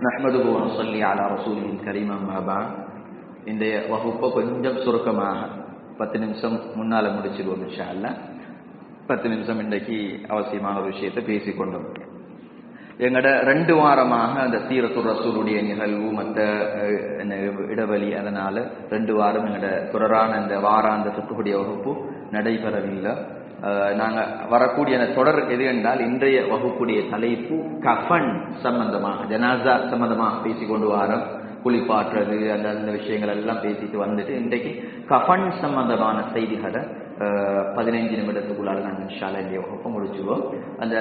நஹ்மதுகு சொல்லி அலா ரசூலின் கரீமா மாபான் இன்றைய வகுப்பை கொஞ்சம் சுருக்கமாக பத்து நிமிஷம் முன்னால் முடிச்சிருவோம் இன்ஷா அல்ல பத்து நிமிஷம் இன்றைக்கு அவசியமான ஒரு விஷயத்தை பேசி கொண்டோம் எங்கட ரெண்டு வாரமாக அந்த சீரத்து ரசூலுடைய நிகழ்வு மற்ற இடைவெளி அதனால் ரெண்டு வாரம் எங்களோட தொடரான இந்த வாராந்த சுற்றுக்கூடிய வகுப்பு நடைபெறவில்லை நாங்கள் வரக்கூடிய அந்த தொடர் எது என்றால் இன்றைய வகுப்புடைய தலைப்பு கஃபன் சம்பந்தமாக ஜனாசா சம்பந்தமாக பேசிக்கொண்டு வாரம் குளிப்பாற்றுறது அந்த அந்த விஷயங்கள் எல்லாம் பேசிட்டு வந்துட்டு இன்றைக்கு கஃபன் சம்பந்தமான செய்திகளை பதினைஞ்சு நிமிடத்துக்குள்ளால நாங்கள் இன்ஷால இந்திய வகுப்பை முடிச்சுவோம். அந்த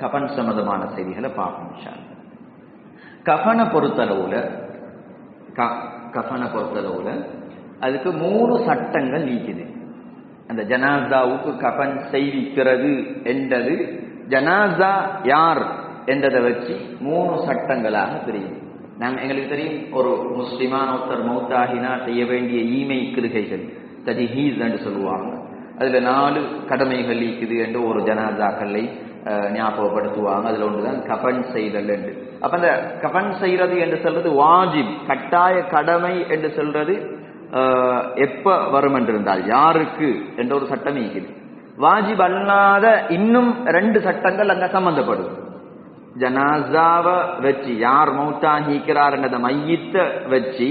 கஃபன் சம்பந்தமான செய்திகளை பார்ப்போம் இன்ஷால கஃபனை பொறுத்தளவுல க- கஃபனை பொறுத்தளவுல அதுக்கு மூணு சட்டங்கள் நீக்குது. அந்த ஜனாசாவுக்கு கஃபன் செய்விக்கிறது என்றது ஜனாசா யார் என்றதை வச்சு மூணு சட்டங்களாக தெரியும். நாங்கள் எங்களுக்கு தெரியும் ஒரு முஸ்லிமான ஒருத்தர் மௌத்தாகினா செய்ய வேண்டிய ஈமை கிருகைகள் தஜிஹீஸ் என்று சொல்லுவாங்க. அதில் நாலு கடமைகள் இருக்குது என்று ஒரு ஜனாசாக்களை ஞாபகப்படுத்துவாங்க ஞாபகப்படுத்துவாங்க. ஒன்று தான் கஃபன் செய்தல் என்று. அப்போ அந்த கஃபன் செய்கிறது என்று சொல்றது வாஜிப் கட்டாய கடமை என்று சொல்றது எப்ப வரும் என்றிருந்தால் யாருக்கு என்ற ஒரு சட்டம் இருக்குது வாஜிப் அல்லாத இன்னும் ரெண்டு சட்டங்கள் அங்க சம்பந்தப்படும் ஜனாசாவை வச்சு யார் மௌத்தாகிக்கிறார் என்றதை மையத்தை வச்சு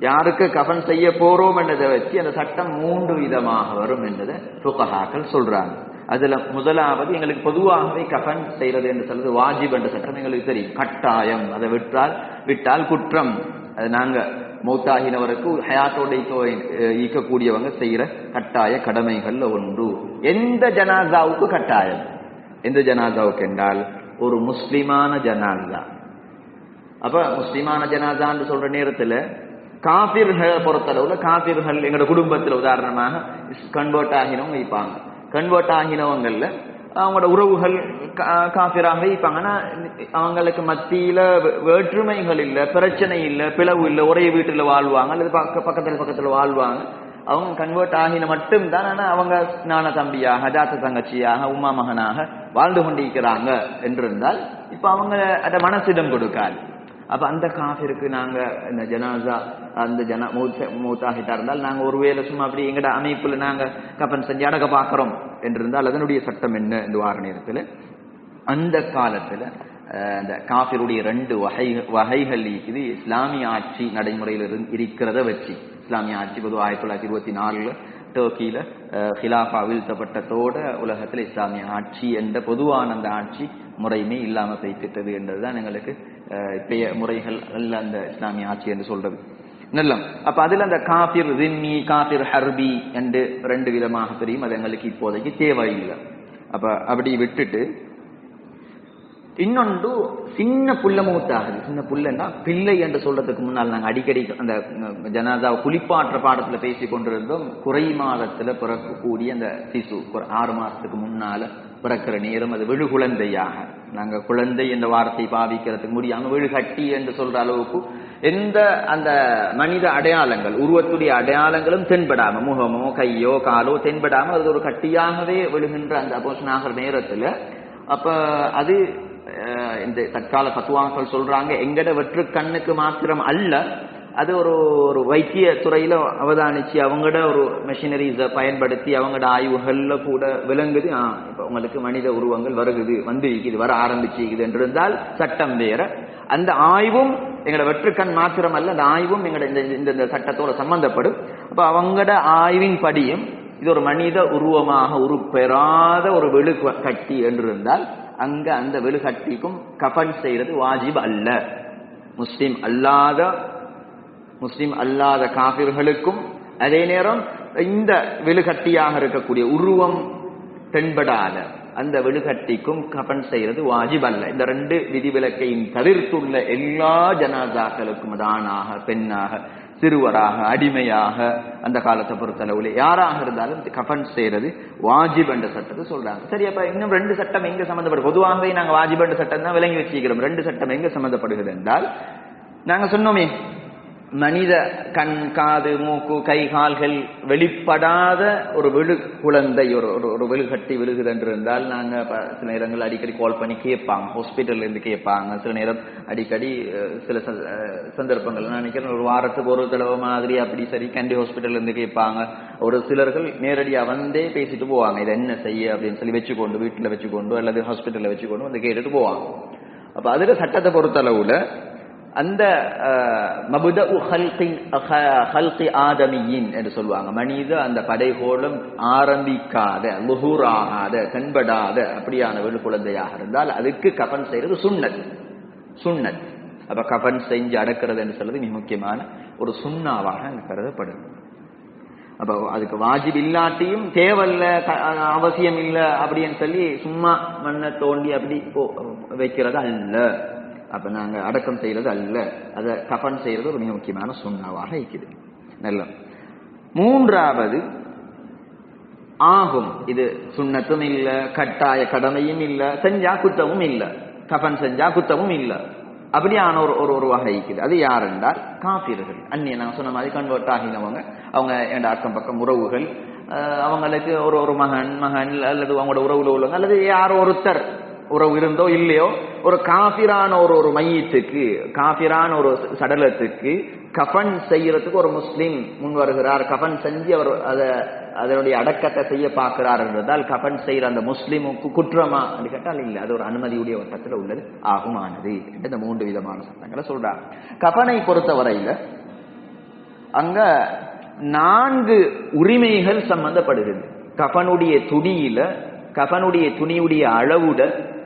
யாருக்கு கபன் செய்ய போறோம் என்றதை வச்சு அந்த சட்டம் மூன்று விதமாக வரும் என்றதை ஃபுகஹாக்கள் சொல்றாங்க அதுல முதலாவது எங்களுக்கு பொதுவாகவே கஃபன் செய்யறது என்று சொல்றது வாஜிப் என்ற சட்டம் எங்களுக்கு தெரியும் கட்டாயம் அதை விட்டால் விட்டால் குற்றம் அது நாங்க மௌத்தாகினவருக்கு ஹயாத்தோட ஈக்கக்கூடியவங்க செய்யற கட்டாய கடமைகள்ல ஒன்று. எந்த ஜனாசாவுக்கு கட்டாயம்? எந்த ஜனாசாவுக்கு என்றால் ஒரு முஸ்லிமான ஜனாசா. அப்ப முஸ்லிமான ஜனாசான்னு சொல்ற நேரத்துல காபிர்களை பொறுத்தளவுல காபிர்கள் எங்களோட குடும்பத்துல உதாரணமாக கன்வெர்ட் ஆகினவங்க வைப்பாங்க கன்வெர்ட் ஆகினவங்கல்ல அவங்களோட உறவுகள் காஃபிராக இருப்பாங்க ஆனா அவங்களுக்கு மத்தியில வேற்றுமைகள் இல்ல பிரச்சனை இல்ல பிளவு இல்ல ஒரே வீட்டுல வாழ்வாங்க அல்லது பக்க பக்கத்துல பக்கத்துல வாழ்வாங்க. அவங்க கன்வெர்ட் ஆகின மட்டும்தான் ஆனா அவங்க நான தம்பியாக ஜாத்த தங்கச்சியாக உமா மகனாக வாழ்ந்து கொண்டிருக்கிறாங்க என்றிருந்தால் இப்ப அவங்க அதை மனசிடம் கொடுக்காது. அப்ப அந்த காஃபிற்கு நாங்க இந்த ஜனாசா அந்த ஜன மூத்தாகிட்டா இருந்தால் நாங்க ஒருவேளை சும்மா அப்படி எங்கட அமைப்புல நாங்க கப்பன் செஞ்சு அடக்க பாக்குறோம் என்றிருந்தால் அதனுடைய சட்டம் என்ன இந்த வார நேரத்துல அந்த காலத்துல அந்த காஃபிருடைய ரெண்டு வகை வகைகள் இருக்குது இஸ்லாமிய ஆட்சி நடைமுறையில் இருந்து இருக்கிறத வச்சு. இஸ்லாமிய ஆட்சி பொதுவாக ஆயிரத்தி தொள்ளாயிரத்தி இருபத்தி நாலுல டர்க்கியில ஹிலாஃபா வீழ்த்தப்பட்டதோட உலகத்துல இஸ்லாமிய ஆட்சி என்ற பொதுவான அந்த ஆட்சி முறையுமே இல்லாம போய்த்திட்டது என்றதுதான் எங்களுக்கு இப்பய முறைகள் அல்ல அந்த இஸ்லாமிய ஆட்சி என்று சொல்றது. நல்லம் அப்ப அதுல அந்த காபிர் ரிம்மி காபிர் ஹர்பி என்று ரெண்டு விதமாக தெரியும். அது எங்களுக்கு இப்போதைக்கு தேவையில்லை. அப்ப அப்படி விட்டுட்டு இன்னொன்று சின்ன புள்ள மூத்தாகுது சின்ன புள்ளன்னா பிள்ளை என்று சொல்றதுக்கு முன்னால் நாங்க அடிக்கடி அந்த ஜனாதா குளிப்பாற்ற பாடத்துல பேசி கொண்டிருந்தோம். குறை மாதத்துல பிறக்கக்கூடிய அந்த சிசு ஒரு ஆறு மாசத்துக்கு முன்னால பிறக்கிற நேரம் அது விழு நாங்க குழந்தை என்ற வார்த்தை பாவிக்கிறதுக்கு முடியாம விழுகட்டி என்று சொல்ற அளவுக்கு எந்த அந்த மனித அடையாளங்கள் உருவத்துடைய அடையாளங்களும் தென்படாம முகமோ கையோ காலோ தென்படாம அது ஒரு கட்டியாகவே விழுகின்ற அந்த அபோஷன் ஆகிற நேரத்துல அப்ப அது அஹ், இந்த தற்கால பத்துவாக்கள் சொல்றாங்க எங்கட வெற்று கண்ணுக்கு மாத்திரம் அல்ல அது ஒரு ஒரு வைத்திய துறையில அவதானிச்சு அவங்களோட ஒரு மெஷினரிஸை பயன்படுத்தி அவங்களோட ஆய்வுகள்ல கூட விளங்குது. ஆ, இப்போ உங்களுக்கு மனித உருவங்கள் வருகுது வந்து இருக்குது வர ஆரம்பிச்சுக்குது என்று இருந்தால் சட்டம் வேற. அந்த ஆய்வும் எங்களோட வெற்றுக்கண் மாத்திரம் அல்ல அந்த ஆய்வும் எங்களோட இந்த இந்த- இந்த சட்டத்தோட சம்பந்தப்படும். அப்போ அவங்களோட ஆய்வின் படியும் இது ஒரு மனித உருவமாக உருப்பெறாத ஒரு வெளு கட்டி என்று இருந்தால் அங்க அந்த வெளுகட்டிக்கும் கஃபன் செய்யறது வாஜிப் அல்ல. முஸ்லீம் அல்லாத முஸ்லிம் அல்லாத காபிர்களுக்கும் அதே நேரம் இந்த வெளுகட்டியாக இருக்கக்கூடிய உருவம் தென்படாத அந்த வெளுகட்டிக்கும் கபன் செய்யறது வாஜிப் அல்ல இந்த ரெண்டு விதிவிலக்கையும் தவிர்த்துள்ள எல்லா ஜனாதாக்களுக்கும் தானாக ஆணாக பெண்ணாக சிறுவராக அடிமையாக அந்த காலத்தை பொறுத்தளவுல யாராக இருந்தாலும் கஃபன் செய்யறது வாஜிப் என்ற சட்டத்தை சொல்றாங்க. சரி அப்ப இன்னும் ரெண்டு சட்டம் எங்க சம்மந்தப்படும் பொதுவாகவே நாங்க வாஜிப் என்ற சட்டம் தான் விளங்கி வச்சுக்கிறோம் ரெண்டு சட்டம் எங்க சம்மந்தப்படுகிறது என்றால் நாங்க சொன்னோமே மனித கண் காது மூக்கு கை கால்கள் வெளிப்படாத ஒரு விழு குழந்தை ஒரு ஒரு ஒரு விழுகட்டி விழுகுது என்று இருந்தால் நாங்க சில நேரங்கள் அடிக்கடி கால் பண்ணி கேட்பாங்க. ஹாஸ்பிட்டல்ல இருந்து கேட்பாங்க. சில நேரம் அடிக்கடி சில சந்தர்ப்பங்கள் நான் நினைக்கிறேன் ஒரு வாரத்துக்கு ஒரு தடவை மாதிரி அப்படி சரி கண்டி ஹாஸ்பிட்டல்ல இருந்து கேட்பாங்க. ஒரு சிலர்கள் நேரடியாக வந்தே பேசிட்டு போவாங்க. இதை என்ன செய்ய? அப்படின்னு சொல்லி வச்சுக்கொண்டு வீட்டுல வச்சுக்கொண்டு அல்லது ஹாஸ்பிட்டல்ல வச்சுக்கொண்டு வந்து கேட்டுட்டு போவாங்க. அப்ப அதுல சட்டத்தை பொறுத்தளவுல அந்த மபுத ஹல்கி ஆதமியின் என்று சொல்லுவாங்க. மனித அந்த படைகோலம் ஆரம்பிக்காத முகூராகாத தென்படாத அப்படியான வீடு குழந்தையாக இருந்தால் அதுக்கு கபன் செய்யறது சுண்ணத் சுண்ணத் அப்ப கபன் செஞ்சு அடக்கிறது என்று சொல்றது மிக முக்கியமான ஒரு சுண்ணாவாக அங்கு கருதப்படுது. அப்போ அதுக்கு வாஜிப் இல்லாட்டியும் தேவையில்ல அவசியம் இல்லை அப்படின்னு சொல்லி சும்மா மண்ணை தோண்டி அப்படி வைக்கிறது அல்ல. அப்ப நாங்க அடக்கம் செய்யறது அல்ல. அதை கஃன் செய்யறது ஒரு மிக முக்கியமான சுண்ணாவாக இருக்குது. நல்ல. மூன்றாவது ஆகும். இது சுண்ணத்தும் இல்ல கட்டாய கடமையும் இல்ல செஞ்சா குத்தமும் இல்ல. கஃன் செஞ்சா குத்தமும் இல்ல. அப்படியான ஒரு ஒரு ஒரு வகை இருக்குது. அது யார் என்றால் காபிர்கள். அந்நிய நான் சொன்ன மாதிரி கன்வெர்ட் ஆகினவங்க. அவங்க என் அக்கம் பக்கம் உறவுகள். அவங்களுக்கு ஒரு ஒரு மகன் மகன் அல்லது அவங்களோட உறவுல உள்ளவங்க அல்லது யார் ஒருத்தர். உறவு இருந்தோ இல்லையோ ஒரு காபிரான ஒரு ஒரு மையத்துக்கு காபிரான ஒரு சடலத்துக்கு கஃபன் செய்யறதுக்கு ஒரு முஸ்லீம் முன் வருகிறார். கஃபன் செஞ்சு அவர் அதை அதனுடைய அடக்கத்தை செய்ய பார்க்கிறார் என்றதால் கஃபன் செய்யற அந்த முஸ்லீமுக்கு குற்றமா அப்படி கேட்டால் இல்லை அது ஒரு அனுமதியுடைய வட்டத்தில் உள்ளது ஆகுமானது என்று இந்த மூன்று விதமான சட்டங்களை சொல்றாங்க. பொறுத்த பொறுத்தவரையில அங்க நான்கு உரிமைகள் சம்பந்தப்படுகிறது. கஃபனுடைய துணியில கஃபனுடைய துணியுடைய அளவுட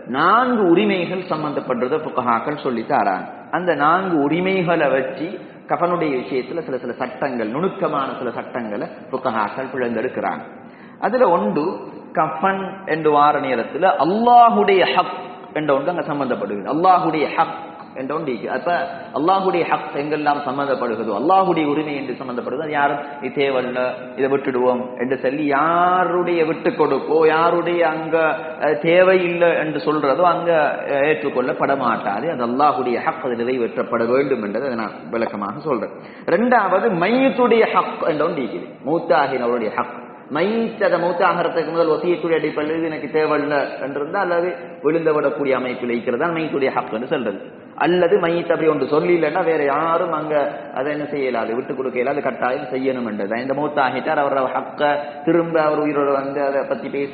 நான்கு உரிமைகள் சம்பந்தப்படுறத புக்கஹாக்கள் சொல்லி தராங்க. அந்த நான்கு உரிமைகளை வச்சு கஃபனுடைய விஷயத்துல சில சில சட்டங்கள் நுணுக்கமான சில சட்டங்களை புக்ககாக்கள் பிளந்தெடுக்கிறாங்க அதுல ஒன்று கஃபன் என்று வார நேரத்துல அல்லாஹுடைய ஹக் என்ற ஒன்று அங்க சம்பந்தப்படுகிறது. அல்லாஹுடைய ஹக். என்ற ஒன்று அப்ப அல்லாஹுடைய ஹக் எங்கெல்லாம் சம்மந்தப்படுகிறதோ அல்லாஹுடைய உரிமை என்று சம்மந்தப்படுகிறது யாரும் இது தேவையில்ல இதை விட்டுடுவோம் என்று சொல்லி யாருடைய விட்டு கொடுப்போ யாருடைய அங்க தேவை தேவையில்லை என்று சொல்றதோ அங்க ஏற்றுக்கொள்ளப்பட மாட்டாது அது அல்லாஹுடைய ஹக் அது நிறைவேற்றப்பட வேண்டும் என்றதை அதை நான் விளக்கமாக சொல்றேன். ரெண்டாவது மையத்துடைய ஹக் என்ற ஒன்று மூத்தாகினவருடைய ஹக். மைத் அதை மூத்தாகிறதுக்கு முதல் ஒசியக்கூடிய அடிப்படையில் எனக்கு தேவையில்லை என்றிருந்தால் அல்லது விழுந்து விடக்கூடிய அமைப்பில் இருக்கிறதா மைத்துடைய ஹக் என்று சொல்றது. அல்லது மையத் அப்படி ஒன்று சொல்லி இல்லைன்னா வேற யாரும் அங்க அதை என்ன செய்யலாது விட்டு கொடுக்க இயலாது கட்டாயம் செய்யணும் என்றது இந்த மூத்த ஆகிட்டார் அவர் ஹக்க திரும்ப அவர் உயிரோடு வந்து அதை பத்தி பேச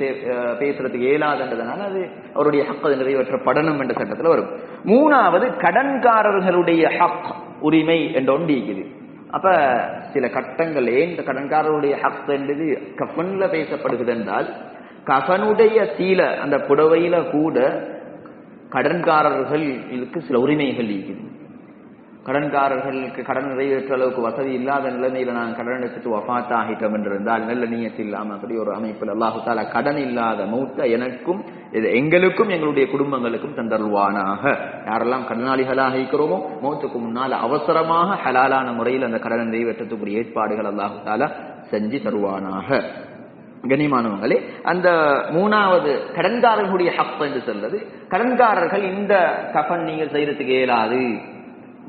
பேசுறதுக்கு இயலாதுன்றதுனால அது அவருடைய ஹக் நிறைவேற்றப்படணும் என்ற சட்டத்தில் வரும். மூணாவது கடன்காரர்களுடைய ஹக் உரிமை என்ற ஒன்று இருக்குது அப்ப சில கட்டங்கள் ஏன் இந்த கடன்காரருடைய ஹக் என்றது கஃபன்ல பேசப்படுகிறது என்றால் கஃபனுடைய சீல அந்த புடவையில கூட கடன்காரர்களுக்கு சில உரிமைகள் இருக்குது. கடன்காரர்களுக்கு கடன் நிறைவேற்ற அளவுக்கு வசதி இல்லாத நிலைமையில நான் கடன் எடுத்துட்டு வஃபாத் ஆகிட்டோம் என்று இருந்தால் நல்ல நீயத்தில் இல்லாம அப்படி ஒரு அமைப்பில் அல்லாஹு கடன் இல்லாத மூத்த எனக்கும் இது எங்களுக்கும் எங்களுடைய குடும்பங்களுக்கும் தந்தருவானாக யாரெல்லாம் கடனாளிகளாக இருக்கிறோமோ மௌத்துக்கு முன்னால் அவசரமாக ஹலாலான முறையில் அந்த கடனை நிறைவேற்றத்துக்குரிய ஏற்பாடுகள் அல்லாஹுத்தால செஞ்சு தருவானாக. கனிமானவங்களே அந்த மூணாவது கடன்காரர்களுடைய ஹப் என்று சொல்றது கடன்காரர்கள் இந்த கஃபன் நீங்க செய்யறதுக்கு இயலாது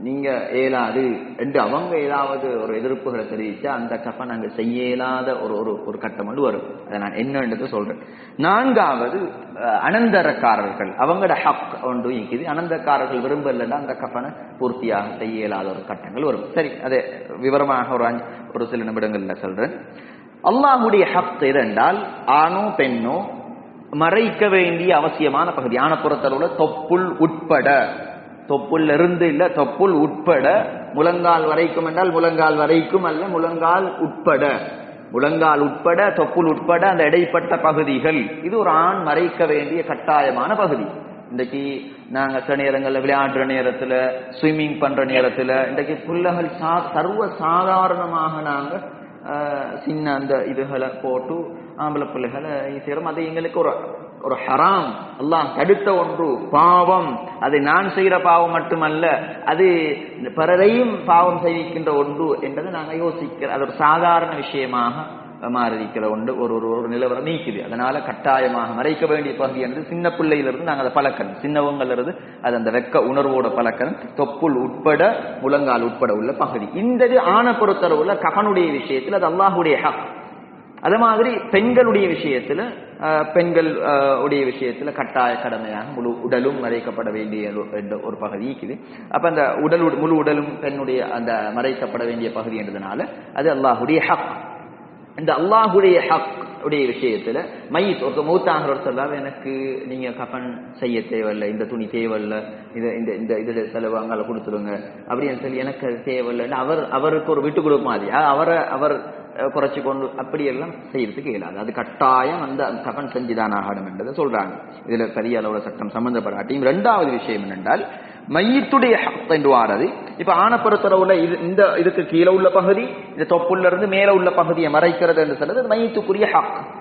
நீங்க இயலாது என்று அவங்க ஏதாவது ஒரு எதிர்ப்புகளை தெரிவிச்சா அந்த கஃபன் அங்க செய்ய இயலாத ஒரு ஒரு ஒரு கட்டம் வந்து வரும். அதை நான் என்னன்றது சொல்றேன். நான்காவது அனந்தரக்காரர்கள். அவங்களோட ஹக் ஒன்று இருக்குது அனந்தக்காரர்கள் விரும்பலன்னா அந்த கஃபனை பூர்த்தியாக செய்ய இயலாத ஒரு கட்டங்கள் வரும். சரி அதை விவரமாக ஒரு ஒரு சில நிமிடங்கள்ல சொல்றேன். அல்லாஹுடைய ஹக் இரண்டால் ஆணோ பெண்ணோ மறைக்க வேண்டிய அவசியமான பகுதி. ஆனப்புறத்தலோட தொப்புள் உட்பட. தொப்புள் இருந்து இல்ல தொப்புள் உட்பட. முழங்கால் வரைக்கும் என்றால் முழங்கால் வரைக்கும் அல்ல முழங்கால் உட்பட. முழங்கால் உட்பட தொப்புள் உட்பட அந்த இடைப்பட்ட பகுதிகள். இது ஒரு ஆண் மறைக்க வேண்டிய கட்டாயமான பகுதி. இன்றைக்கு நாங்க சில நேரங்கள்ல விளையாடுற நேரத்துல ஸ்விம்மிங் பண்ற நேரத்துல இன்றைக்கு புல்லகள் சா சர்வ சாதாரணமாக நாங்க சின்ன அந்த இதுகளை போட்டு ஆம்பளை பிள்ளைகளை செய்யறோம்? அது எங்களுக்கு ஒரு ஒரு ஹராம். அல்லாஹ் தடுத்த ஒன்று பாவம். அது நான் செய்யற பாவம் மட்டுமல்ல அது பிறரையும் பாவம் செய்விக்கின்ற ஒன்று என்பதை நாங்க யோசிக்கிற அது ஒரு சாதாரண விஷயமாக மாறி இருக்கிற ஒன்று ஒரு ஒரு ஒரு நிலவரம் நீக்குது. அதனால கட்டாயமாக மறைக்க வேண்டிய பகுதி என்று சின்ன பிள்ளையிலிருந்து நாங்கள் அதை பழக்கணும். சின்னவங்கள்ல இருந்து அது அந்த வெக்க உணர்வோட பழக்கணும். தொப்புள் உட்பட முழங்கால் உட்பட உள்ள பகுதி. இந்த இது ஆணை பொறுத்தளவுல ககனுடைய விஷயத்தில் அது அல்லாஹுடைய ஹக். அது மாதிரி பெண்களுடைய விஷயத்துல அஹ், பெண்கள் உடைய விஷயத்துல கட்டாய கடமையாக முழு உடலும் மறைக்கப்பட வேண்டிய ஒரு- ஒரு பகுதி இருக்குது. அப்ப அந்த உடல் முழு உடலும் பெண்ணுடைய அந்த மறைக்கப்பட வேண்டிய பகுதி என்றதுனால அது அல்லாஹுடைய ஹக். இந்த அல்லாஹுடைய ஹக் உடைய விஷயத்துல மைத் ஒரு மூத்தாகிறவர் சொல்றாரு எனக்கு நீங்க கஃபன் செய்ய தேவையில்லை இந்த துணி தேவையில்லை இது இந்த இந்த இதுல செலவு அங்கால கொடுத்துருங்க அப்படின்னு சொல்லி எனக்கு அது தேவையில்லைன்னு அவர் அவருக்கு ஒரு விட்டு கொடுக்க மாதிரி. அவரை அவர் குறைச்சிக்கொண்டு கொண்டு அப்படியெல்லாம் செய்யறதுக்கு இயலாது. அது கட்டாயம் அந்த கஃபன் செஞ்சுதான் ஆகணும் என்றதை சொல்றாங்க. இதுல பெரிய அளவுல சட்டம் சம்பந்தப்படாட்டியும் இரண்டாவது விஷயம் என்னென்றால் மையத்துடைய ஹக் என்று வாரது இப்ப ஆணப்பருத்தரவுல இது இந்த இதுக்கு கீழே உள்ள பகுதி இந்த தொப்புள்ள இருந்து மேல உள்ள பகுதியை மறைக்கிறது என்று சொல்றது மையத்துக்குரிய ஹக்.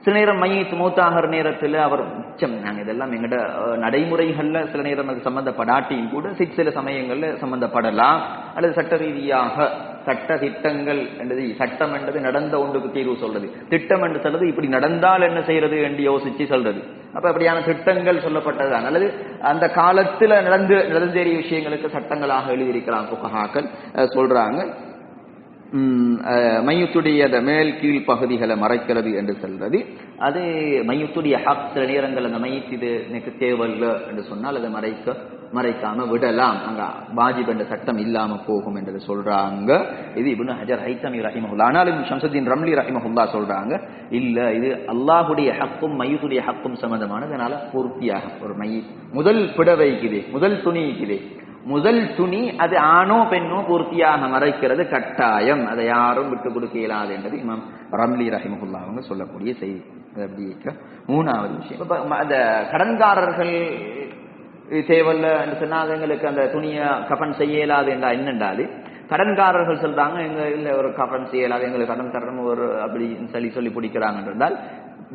சில நேரம் மையத்து மூத்தாகிற நேரத்துல அவர் மிச்சம். நாங்க இதெல்லாம் எங்கட நடைமுறைகளில் நடைமுறைகள்ல சில நேரம் அது சம்பந்தப்படாட்டியும் கூட சி- சில சமயங்கள்ல சம்பந்தப்படலாம். அல்லது சட்ட ரீதியாக சட்ட திட்டங்கள் என்றது சட்டம் என்றது நடந்த ஒன்றுக்கு தீர்வு சொல்றது. திட்டம் என்று சொல்றது இப்படி நடந்தால் என்ன செய்யறது என்று யோசிச்சு சொல்றது. அப்ப அப்படியான திட்டங்கள் சொல்லப்பட்டதுதான். அல்லது அந்த காலத்துல நடந்து நடந்தேறிய விஷயங்களுக்கு சட்டங்களாக எழுதியிருக்கிறாங்க புகஹாக்கள். சொல்றாங்க. மையத்துடைய அந்த மேல் கீழ் பகுதிகளை மறைக்கிறது என்று சொல்றது. அது மையத்துடைய ஹக் சில நேரங்கள் அந்த மையத்து இது எனக்கு தேவையில்லை என்று சொன்னால் அதை மறைக்க மறைக்காம விடலாம். அங்க வாஜிப் என்ற சட்டம் இல்லாம போகும் என்று சொல்றாங்க. இது இப்னு ஹஜர் ஹைத்தமி ரஹிமஹுல்லா. ஆனாலும் ஷம்சுத்தீன் ரம்லி ரஹிமஹுல்லா சொல்றாங்க இல்ல இது அல்லாஹுடைய ஹக்கும் மையத்துடைய ஹக்கும் சம்பந்தமானது. அதனால பூர்த்தியாக ஒரு மை முதல் பிடவைக்குது முதல் துணி முதல் துணி அது ஆணோ பெண்ணோ பூர்த்தியாக மறைக்கிறது கட்டாயம். அதை யாரும் விட்டு கொடுக்க இயலாது என்பது இமாம் ரம்லி ரஹிமஹுல்லா அவங்க சொல்லக்கூடிய செய்தி. அப்படி மூணாவது விஷயம். இப்ப அந்த கடன்காரர்கள் தேவல்ல அந்த என்று எங்களுக்கு அந்த துணியை கஃபன் செய்ய இயலாது என்றா என்னண்டாது? கடன்காரர்கள் சொல்றாங்க எங்க இல்ல ஒரு கஃபன் செய்ய இயலாது எங்களுக்கு கடன் தரணும் ஒரு அப்படி சொல்லி சொல்லி பிடிக்கிறாங்க என்றால்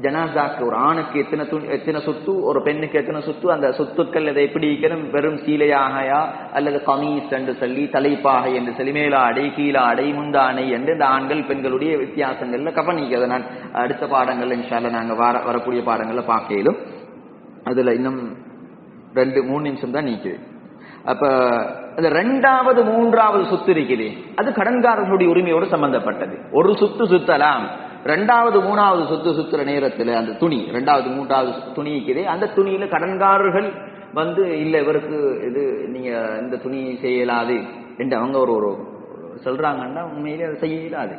ஜனாசாக்கு ஒரு ஆணுக்கு எத்தனை துணி எத்தனை சொத்து ஒரு பெண்ணுக்கு எத்தனை சொத்து அந்த சொத்துக்கள் அதை எப்படி வெறும் சீலையாகையா அல்லது கமீஸ் என்று சொல்லி தலைப்பாகை என்று சொல்லி மேலாடை கீழாடை முந்தானை என்று இந்த ஆண்கள் பெண்களுடைய வித்தியாசங்கள்ல அதை நான் அடுத்த பாடங்கள்ல இன்ஷால்ல நாங்க வர வரக்கூடிய பாடங்கள்ல பார்க்கலும் அதுல இன்னும் ரெண்டு மூணு நிமிஷம் தான் நீக்குது அப்ப அந்த ரெண்டாவது மூன்றாவது சொத்து இருக்குது அது கடன்காரர்களுடைய உரிமையோடு சம்பந்தப்பட்டது. ஒரு சொத்து சுத்தலாம். ரெண்டாவது மூணாவது சொத்து சுத்துற நேரத்துல அந்த துணி ரெண்டாவது மூன்றாவது துணி இருக்குது அந்த துணியில கடன்காரர்கள் வந்து இல்ல இவருக்கு இது நீங்க இந்த துணி செய்யலாது. என்று அவங்க ஒரு ஒரு சொல்றாங்கன்னா உண்மையிலே அதை செய்ய இயலாது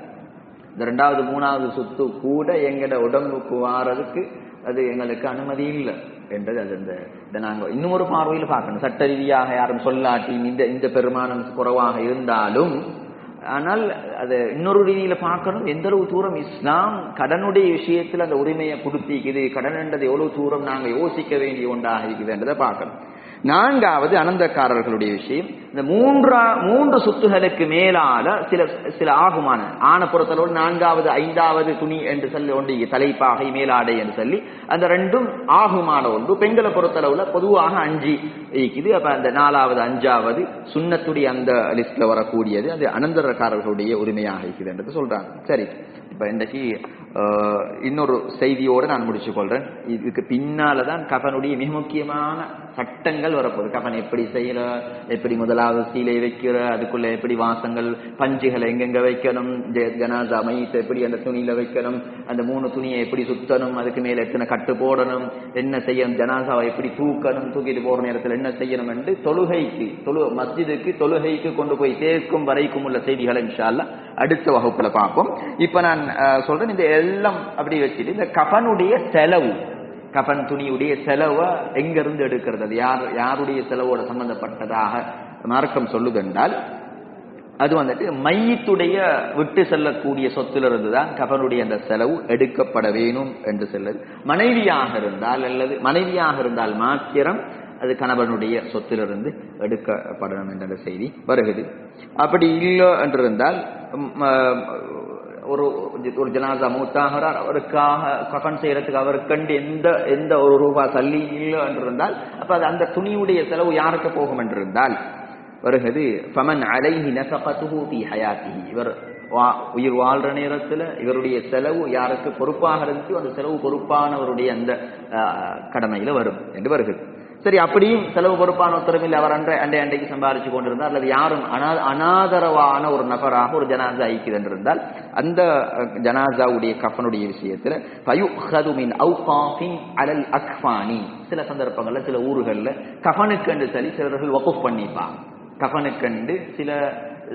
இந்த ரெண்டாவது மூணாவது சொத்து கூட எங்கட உடம்புக்கு வாரதுக்கு அது எங்களுக்கு அனுமதி இல்லை. என்றது அது இந்த இதை நாங்கள் இன்னொரு பார்வையில் பார்க்கணும். சட்ட ரீதியாக யாரும் சொல்லாட்டி இந்த இந்த பெருமானம் குறைவாக இருந்தாலும் ஆனால் அது இன்னொரு ரீதியில பார்க்கணும். எந்த அளவு தூரம் இஸ்லாம் கடனுடைய விஷயத்தில் அந்த உரிமையை கொடுத்திக்குது கடன் என்றது எவ்வளவு தூரம் நாங்க யோசிக்க வேண்டிய ஒன்றாக இருக்குதுன்றதை பார்க்கணும். நான்காவது அனந்தக்காரர்களுடைய விஷயம் இந்த மூன்றா மூன்று சுத்துகளுக்கு மேலால சில சில ஆகுமான. ஆன பொறுத்தளவு நான்காவது ஐந்தாவது துணி என்று சொல்லி ஒன்று தலைப்பாகை மேலாடை என்று சொல்லி அந்த ரெண்டும் ஆகுமான ஒன்று. பெண்களை பொறுத்தளவுல பொதுவாக அஞ்சு இருக்குது. அப்ப அந்த நாலாவது அஞ்சாவது சுண்ணத்துடைய அந்த லிஸ்ட்ல வரக்கூடியது அது அனந்தரக்காரர்களுடைய உரிமையாக இருக்குது என்று சொல்றாங்க. சரி இப்ப இன்றைக்கு இன்னொரு செய்தியோடு நான் முடிச்சு கொள்றேன் இதுக்கு பின்னால தான் கபனுடைய மிக முக்கியமான சட்டங்கள் வரப்போகுது. கஃபன் எப்படி செய்யற எப்படி முதலாவது சீலை வைக்கிற அதுக்குள்ள எப்படி வாசங்கள் பஞ்சுகளை எங்கெங்க வைக்கணும் ஜ- ஜனாசா எப்படி அந்த துணியில வைக்கணும் அந்த மூணு துணியை எப்படி சுத்தணும் அதுக்கு மேல எத்தனை கட்டு போடணும் என்ன செய்யணும் ஜனாசாவை எப்படி தூக்கணும் தூக்கிட்டு போற நேரத்தில் என்ன செய்யணும் என்று தொழுகைக்கு தொழு மஸ்ஜிதுக்கு தொழுகைக்கு கொண்டு போய் சேர்க்கும் வரைக்கும் உள்ள செய்திகளை இன்ஷால்லா அடுத்த வகுப்புல பார்ப்போம். இப்ப நான் சொல்றேன் இந்த எல்லாம் அப்படி வச்சுட்டு இந்த கஃபனுடைய செலவு கபன் துணியுடைய செலவை எங்கிருந்து எடுக்கிறது? அது யார் யாருடைய செலவோட சம்பந்தப்பட்டதாக மார்க்கம் சொல்லுதென்றால் அது வந்துட்டு மையத்துடைய விட்டு செல்லக்கூடிய சொத்திலிருந்து தான் கபனுடைய அந்த செலவு எடுக்கப்பட வேணும் என்று சொல்லுது. மனைவியாக இருந்தால் அல்லது மனைவியாக இருந்தால் மாத்திரம் அது கணவனுடைய சொத்திலிருந்து எடுக்கப்படணும் என்ற செய்தி வருகிறது. அப்படி இல்லை என்றிருந்தால் ஒரு ஒரு ஜனாசா மூத்தாகிறார் அவருக்காக கஃபன் செய்யறதுக்கு அவருக்கண்டு எந்த எந்த ஒரு ரூபா தள்ளி இல்லை என்றிருந்தால் அப்ப அது அந்த துணியுடைய செலவு யாருக்கு போகும் என்றிருந்தால் வருகிறது பமன் அலைஹி நசபத்துஹூபி ஹயாத்தி இவர் வா- உயிர் வாழ்ற நேரத்துல இவருடைய செலவு யாருக்கு பொறுப்பாக இருந்துச்சோ அந்த செலவு பொறுப்பானவருடைய அந்த அஹ், கடமையில வரும் என்று வருகிறது சரி அப்படியும் செலவு பொறுப்பான ஒருத்தரும் அவர் அன்றை அண்டை அண்டைக்கு சம்பாதிச்சு கொண்டிருந்தார். அல்லது யாரும் அனா அனாதரவான ஒரு நபராக ஒரு ஜனாசா ஐக்கியது என்றிருந்தால் அந்த ஜனாசாவுடைய கஃபனுடைய விஷயத்துல ஃபயுஹது அவுகாஃபின் அலல் அக்ஃபானி. சில சந்தர்ப்பங்கள்ல சில ஊர்களில் கஃபனுக்கு என்று சொல்லி சிலர்கள் வகுப் பண்ணிப்பாங்க. கஃபனுக்கண்டு சில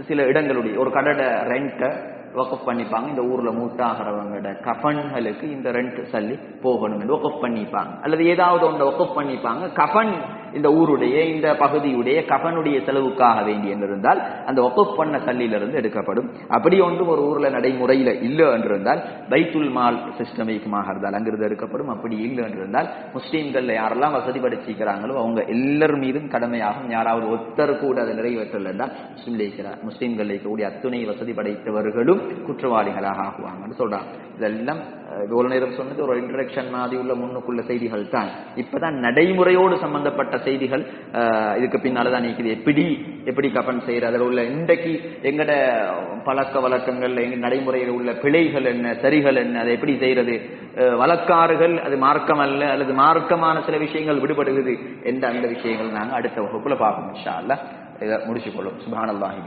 சில இடங்களுடைய ஒரு கடட ரெண்ட்டை வக்கப் பண்ணிப்பாங்க. இந்த ஊர்ல மூத்தாகிறவங்களோட கஃபன்களுக்கு இந்த ரெண்ட் சொல்லி போகணும் என்று வக்கப் பண்ணிப்பாங்க. அல்லது ஏதாவது ஒன்றை வக்கப் பண்ணிப்பாங்க. கஃபன் இந்த ஊருடைய இந்த பகுதியுடைய கபனுடைய செலவுக்காக வேண்டி என்றிருந்தால் அந்த ஒப்பப் பண்ண சல்லிலிருந்து எடுக்கப்படும். அப்படி ஒன்றும் ஒரு ஊர்ல நடைமுறையில இல்லை என்றிருந்தால் பைத்துல் மால் சிஸ்டமிக்குமாக இருந்தால் அங்கிருந்து எடுக்கப்படும். அப்படி இல்லை என்றிருந்தால் முஸ்லீம்கள்ல யாரெல்லாம் வசதி படைச்சிக்கிறாங்களோ அவங்க எல்லார் மீதும் கடமையாகும். யாராவது ஒத்தர் கூட அதை நிறைவேற்றல என்றால் முஸ்லீம் இருக்கிறார் முஸ்லீம்கள் கூடிய அத்துணை வசதி படைத்தவர்களும் குற்றவாளிகளாக ஆகுவாங்கன்னு சொல்றாங்க. இதெல்லாம் இவ்வளவு நேரம் சொன்னது ஒரு இன்ட்ரடக்ஷன் மாதிரி உள்ள முன்னுக்குள்ள செய்திகள் தான். இப்பதான் நடைமுறையோடு சம்பந்தப்பட்ட செய்திகள் இதுக்கு பின்னால தான் எப்படி எப்படி கபன் செய்யறது அதில் உள்ள இன்றைக்கு எங்கட பழக்க வழக்கங்கள் எங்க நடைமுறையில் உள்ள பிழைகள் என்ன சரிகள் என்ன அதை எப்படி செய்யறது? அஹ், வழக்காறுகள் அது மார்க்கம் அல்ல அல்லது மார்க்கமான சில விஷயங்கள் விடுபடுகிறது என்ற அந்த விஷயங்கள் நாங்க அடுத்த வகுப்புல பார்ப்போம் இன்ஷா அல்லாஹ் இதை முடிச்சுக்கொள்ளும். சுபானல்லாஹி